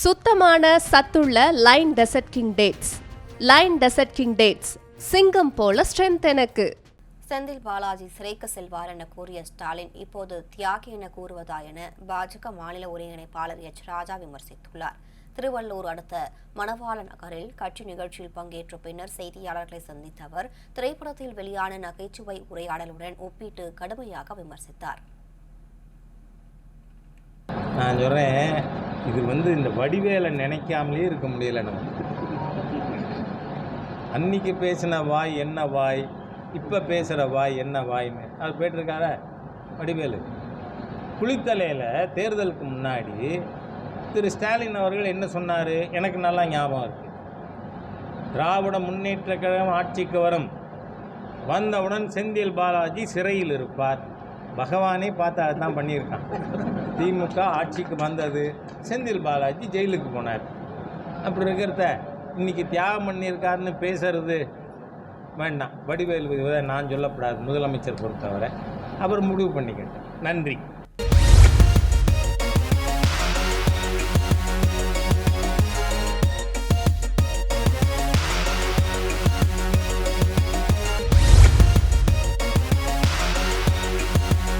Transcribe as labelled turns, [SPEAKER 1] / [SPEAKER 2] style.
[SPEAKER 1] சுத்தமான சத்துள்ள line desert king dates. Line desert king dates சிங்கம் போல ஸ்ட்ரென்த் எனக்கு.
[SPEAKER 2] செந்தில் பாலாஜி சிறைக்கு செல்வார் என கூறிய ஸ்டாலின் இப்போது தியாகி என கூறுவதா என பாஜக மாநில ஒருங்கிணைப்பாளர் எச். ராஜா விமர்சித்துள்ளார். திருவள்ளூர் அடுத்த மணவாள நகரில் கட்சி நிகழ்ச்சியில் பங்கேற்ற பின்னர் செய்தியாளர்களை சந்தித்த அவர் திரைப்படத்தில் வெளியான நகைச்சுவை உரையாடலுடன் ஒப்பிட்டு கடுமையாக விமர்சித்தார்.
[SPEAKER 3] நான் சொல்கிறேன் இது வந்து இந்த வடிவேலை நினைக்காமலே இருக்க முடியலை நம்ம. அன்னைக்கு பேசின வாய் என்ன வாய் இப்போ பேசுகிற வாய் என்ன வாய்ன்னு. அது போயிட்டுருக்கார வடிவேலு. குளித்தலையில் தேர்தலுக்கு முன்னாடி திரு ஸ்டாலின் அவர்கள் என்ன சொன்னார்? எனக்கு நல்லா ஞாபகம் இருக்குது திராவிட முன்னேற்ற கழகம் ஆட்சிக்கு வரும். வந்தவுடன் செந்தில் பாலாஜி சிறையில் இருப்பார். பகவானே பார்த்து அதுதான் பண்ணியிருக்கான். திமுக ஆட்சிக்கு வந்தது செந்தில் பாலாஜி ஜெயிலுக்கு போனார். அப்படி இருக்கிறத இன்னைக்கு தியாகம் பண்ணியிருக்காருன்னு பேசுறது வேண்டாம். வடிவேல் நான் சொல்லப்படாது முதலமைச்சர் பொறுத்தவரை. அப்புறம் முடிவு பண்ணிக்கிட்டேன் நன்றி.